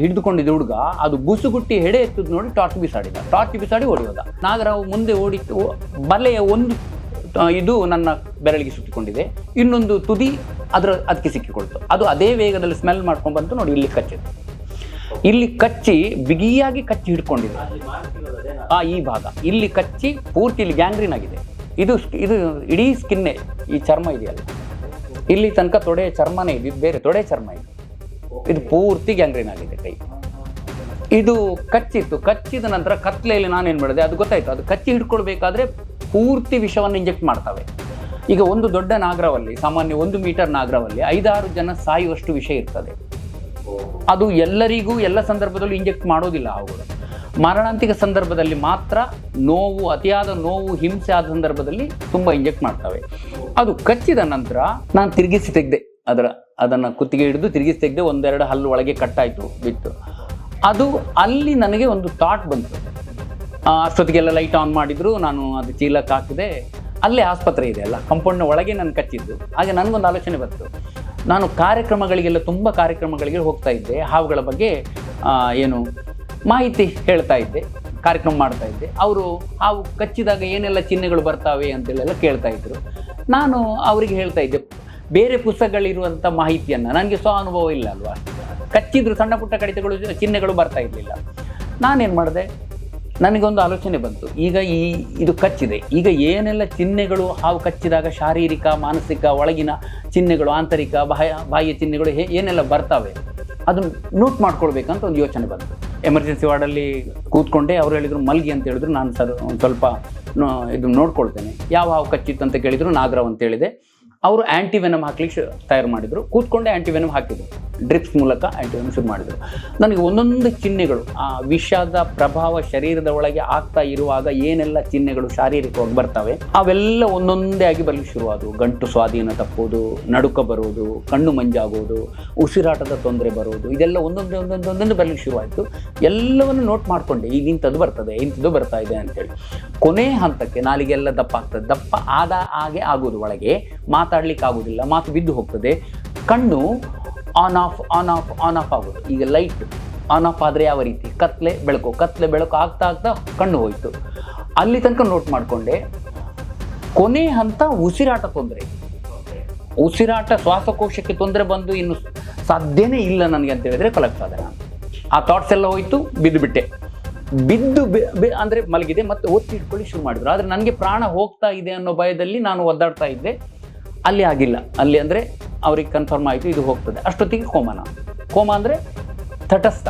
ಹಿಡಿದುಕೊಂಡಿದ್ದ ಹುಡುಗ, ಅದು ಗುಸುಗುಟ್ಟಿ ಹೆಡೆ ಎತ್ತದ್ ನೋಡಿ ಟಾರ್ಚ್ ಬಿಸಾಡಿದ. ಟಾರ್ಚ್ ಬಿಸಾಡಿ ಓಡಿಯೋದ ನಾಗರಾವ್ ಮುಂದೆ ಓಡಿತ್ತು, ಬಲೆಯ ಒಂದು ಇದು ನನ್ನ ಬೆರಳಿಗೆ ಸುತ್ತಿಕೊಂಡಿದೆ. ಇನ್ನೊಂದು ತುದಿ ಅದರ, ಅದಕ್ಕೆ ಸಿಕ್ಕಿಕೊಳ್ತು. ಅದು ಅದೇ ವೇಗದಲ್ಲಿ ಸ್ಮೆಲ್ ಮಾಡ್ಕೊಂಡು ಬಂತು ನೋಡಿ, ಇಲ್ಲಿ ಕಚ್ಚಿತ್ತು ಇಲ್ಲಿ ಕಚ್ಚಿ, ಬಿಗಿಯಾಗಿ ಕಚ್ಚಿ ಹಿಡ್ಕೊಂಡಿದೆ. ಆ, ಈ ಭಾಗ. ಇಲ್ಲಿ ಕಚ್ಚಿ ಪೂರ್ತಿ ಇಲ್ಲಿ ಗ್ಯಾಂಗ್ರೀನ್ ಆಗಿದೆ. ಇದು ಇದು ಇಡೀ ಸ್ಕಿನ್ನೇ ಈ ಚರ್ಮ ಇದೆಯಲ್ಲ. ಇಲ್ಲಿ ತನಕ ತೊಡೆ ಚರ್ಮನೇ ಇದೆ, ಬೇರೆ ತೊಡೆ ಚರ್ಮ ಇದೆ ಇದು ಪೂರ್ತಿ ಗ್ಯಾಂಗ್ರೀನ್ ಆಗಿದೆ ಕೈ. ಇದು ಕಚ್ಚಿತ್ತು. ಕಚ್ಚಿದ ನಂತರ ಕತ್ಲೆಯಲ್ಲಿ ಏನು ಮಾಡಿದೆ? ಅದು ಗೊತ್ತಾಯ್ತು. ಅದು ಕಚ್ಚಿ ಹಿಡ್ಕೊಳ್ಬೇಕಾದ್ರೆ ಪೂರ್ತಿ ವಿಷವನ್ನು ಇಂಜೆಕ್ಟ್ ಮಾಡ್ತವೆ. ಈಗ ಒಂದು ದೊಡ್ಡ ನಾಗರವಲ್ಲಿ, ಸಾಮಾನ್ಯ ಒಂದು ಮೀಟರ್ ನಾಗರವಲ್ಲಿ ಐದಾರು ಜನ ಸಾಯುವಷ್ಟು ವಿಷ ಇರ್ತದೆ. ಅದು ಎಲ್ಲರಿಗೂ ಎಲ್ಲ ಸಂದರ್ಭದಲ್ಲೂ ಇಂಜೆಕ್ಟ್ ಮಾಡೋದಿಲ್ಲ ಅವುಗಳು ಮಾರಣಾಂತಿಕ ಸಂದರ್ಭದಲ್ಲಿ ಮಾತ್ರ ನೋವು, ಅತಿಯಾದ ನೋವು, ಹಿಂಸೆ ಆದ ಸಂದರ್ಭದಲ್ಲಿ ತುಂಬ ಇಂಜೆಕ್ಟ್ ಮಾಡ್ತವೆ. ಅದು ಕಚ್ಚಿದ ನಂತರ ನಾನು ತಿರುಗಿಸಿ ತೆಗೆದೆ. ಅದರ, ಅದನ್ನು ಕುತ್ತಿಗೆ ಹಿಡಿದು ತಿರುಗಿಸಿ ತೆಗೆದು ಒಂದೆರಡು ಹಲ್ಲು ಒಳಗೆ ಕಟ್ಟಾಯಿತು ಬಿತ್ತು. ಅದು ಅಲ್ಲಿ ನನಗೆ ಒಂದು ಥಾಟ್ ಬಂತು. ಅಷ್ಟೊತ್ತಿಗೆಲ್ಲ ಲೈಟ್ ಆನ್ ಮಾಡಿದ್ರು, ನಾನು ಅದು ಚೀಲಕ್ಕೆ ಹಾಕಿದೆ. ಅಲ್ಲೇ ಆಸ್ಪತ್ರೆ ಇದೆ ಅಲ್ಲ ಕಂಪೌಂಡ್ನ ಒಳಗೆ ನಾನು ಕಚ್ಚಿದ್ದು ಹಾಗೆ ನನಗೊಂದು ಆಲೋಚನೆ ಬಂತು. ನಾನು ಕಾರ್ಯಕ್ರಮಗಳಿಗೆಲ್ಲ, ತುಂಬ ಕಾರ್ಯಕ್ರಮಗಳಿಗೆ ಹೋಗ್ತಾ ಇದ್ದೆ. ಹಾವುಗಳ ಬಗ್ಗೆ ಏನು ಮಾಹಿತಿ ಹೇಳ್ತಾ ಇದ್ದೆ, ಕಾರ್ಯಕ್ರಮ ಮಾಡ್ತಾ ಇದ್ದೆ. ಅವರು ಹಾವು ಕಚ್ಚಿದಾಗ ಏನೆಲ್ಲ ಚಿಹ್ನೆಗಳು ಬರ್ತಾವೆ ಅಂತೇಳೆಲ್ಲ ಕೇಳ್ತಾ ಇದ್ರು. ನಾನು ಅವರಿಗೆ ಹೇಳ್ತಾ ಇದ್ದೆ ಬೇರೆ ಪುಸ್ತಕಗಳಿರುವಂಥ ಮಾಹಿತಿಯನ್ನು, ನನಗೆ ಸ್ವ ಅನುಭವ ಇಲ್ಲ ಅಲ್ವಾ? ಕಚ್ಚಿದ್ರು ಸಣ್ಣ ಪುಟ್ಟ ಕಡಿತಗಳು, ಚಿಹ್ನೆಗಳು ಬರ್ತಾ ಇರಲಿಲ್ಲ. ನಾನೇನು ಮಾಡಿದೆ? ನನಗೊಂದು ಆಲೋಚನೆ ಬಂತು. ಈಗ ಈ, ಇದು ಕಚ್ಚಿದೆ. ಈಗ ಏನೆಲ್ಲ ಚಿಹ್ನೆಗಳು, ಹಾವು ಕಚ್ಚಿದಾಗ ಶಾರೀರಿಕ, ಮಾನಸಿಕ, ಒಳಗಿನ ಚಿಹ್ನೆಗಳು, ಆಂತರಿಕ, ಬಾಹ್ಯ ಬಾಹ್ಯ ಚಿಹ್ನೆಗಳು ಏನೆಲ್ಲ ಬರ್ತವೆ, ಅದನ್ನು ನೋಟ್ ಮಾಡ್ಕೊಳ್ಬೇಕಂತ ಒಂದು ಯೋಚನೆ ಬಂತು. ಎಮರ್ಜೆನ್ಸಿ ವಾರ್ಡಲ್ಲಿ ಕೂತ್ಕೊಂಡೆ, ಅವ್ರು ಹೇಳಿದರು, ಮಲ್ಗಿ ಅಂತ ಹೇಳಿದ್ರು. ನಾನು ಸರ್, ಒಂದು ಸ್ವಲ್ಪ ಇದು ನೋಡ್ಕೊಳ್ತೇನೆ. ಯಾವ ಹಾವು ಕಚ್ಚಿತ್ತು ಅಂತ ಕೇಳಿದರು, ನಾಗರಾವ್ ಅಂತ ಹೇಳಿದೆ. ಅವರು ಆ್ಯಂಟಿವೆನಮ್ ಹಾಕ್ಲಿಕ್ಕೆ ಶು- ತಯಾರು ಮಾಡಿದರು. ಕೂತ್ಕೊಂಡೆ ಆ್ಯಂಟಿವೆನಮ್ ಹಾಕಿದ್ರು. ಡ್ರಿಪ್ಸ್ ಮೂಲಕ ಆ್ಯಂಟಿವೆನಮ್ ಶುರು ಮಾಡಿದರು. ನನಗೆ ಒಂದೊಂದು ಚಿಹ್ನೆಗಳು, ಆ ವಿಷದ ಪ್ರಭಾವ ಶರೀರದ ಒಳಗೆ ಆಗ್ತಾ ಇರುವಾಗ ಏನೆಲ್ಲ ಚಿಹ್ನೆಗಳು ಶಾರೀರಿಕವಾಗಿ ಬರ್ತವೆ, ಅವೆಲ್ಲ ಒಂದೊಂದೇ ಆಗಿ ಬರಲಿಕ್ಕೆ ಶುರುವಾದವು ಗಂಟು ಸ್ವಾಧೀನ ತಪ್ಪೋದು, ನಡುಕ ಬರೋದು, ಕಣ್ಣು ಮಂಜಾಗೋದು, ಉಸಿರಾಟದ ತೊಂದರೆ ಬರೋದು, ಇದೆಲ್ಲ ಒಂದೊಂದು ಒಂದೊಂದು ಒಂದೊಂದು ಬರಲಿಕ್ಕೆ ಶುರುವಾಯಿತು. ಎಲ್ಲವನ್ನು ನೋಟ್ ಮಾಡಿಕೊಂಡೆ ಈಗ ಇಂಥದ್ದು ಬರ್ತದೆ, ಇಂಥದ್ದು ಬರ್ತಾ ಇದೆ ಅಂತೇಳಿ. ಕೊನೆ ಹಂತಕ್ಕೆ ನಾಲಿಗೆಲ್ಲ ದಪ್ಪ ಆಗ್ತದೆ. ದಪ್ಪ ಆದ ಹಾಗೆ ಆಗೋದು ಒಳಗೆ ಮಾತಾಡ್ಲಿಕ್ಕೆ ಆಗೋದಿಲ್ಲ ಮಾತು ಬಿದ್ದು ಹೋಗ್ತದೆ. ಕಣ್ಣು on off on off on off ಆಗೋದು. ಈಗ ಲೈಟ್ ಆನ್ ಆಫ್ ಆದರೆ ಯಾವ ರೀತಿ? ಕತ್ಲೆ, ಬೆಳಕು. ಕತ್ಲೆ, ಬೆಳಕು ಆಗ್ತಾ ಆಗ್ತಾ ಕಣ್ಣು ಹೋಯಿತು. ಅಲ್ಲಿ ತನಕ ನೋಟ್ ಮಾಡಿಕೊಂಡೆ, ಕೊನೆ ಹಂತ ಉಸಿರಾಟ ತೊಂದರೆ. ಉಸಿರಾಟ ಶ್ವಾಸಕೋಶಕ್ಕೆ ತೊಂದರೆ ಬಂದು ಇನ್ನು ಸಾಧ್ಯನೇ ಇಲ್ಲ ನನಗೆ ಅಂತ ಹೇಳಿದ್ರೆ ಕಲೆಕ್ಟ್ ಆದ ಆ ಥಾಟ್ಸ್ ಎಲ್ಲ ಹೋಯ್ತು, ಬಿದ್ದು ಬಿಟ್ಟೆ. ಬಿದ್ದು ಅಂದ್ರೆ ಮಲಗಿದೆ, ಮತ್ತೆ ಒತ್ತಿ ಇಟ್ಕೊಳ್ಳಿ ಶುರು ಮಾಡಿದ್ರು. ಆದರೆ ನನಗೆ ಪ್ರಾಣ ಹೋಗ್ತಾ ಇದೆ ಅನ್ನೋ ಭಯದಲ್ಲಿ ನಾನು ಒದ್ದಾಡ್ತಾ ಇದ್ದೆ. ಅಲ್ಲಿ ಆಗಿಲ್ಲ. ಅಲ್ಲಿ ಅಂದರೆ ಅವ್ರಿಗೆ ಕನ್ಫರ್ಮ್ ಆಯಿತು, ಇದು ಹೋಗ್ತದೆ. ಅಷ್ಟೊತ್ತಿಗೆ ಕೋಮ ನಾನು ಕೋಮ ಅಂದರೆ ತಟಸ್ಥ.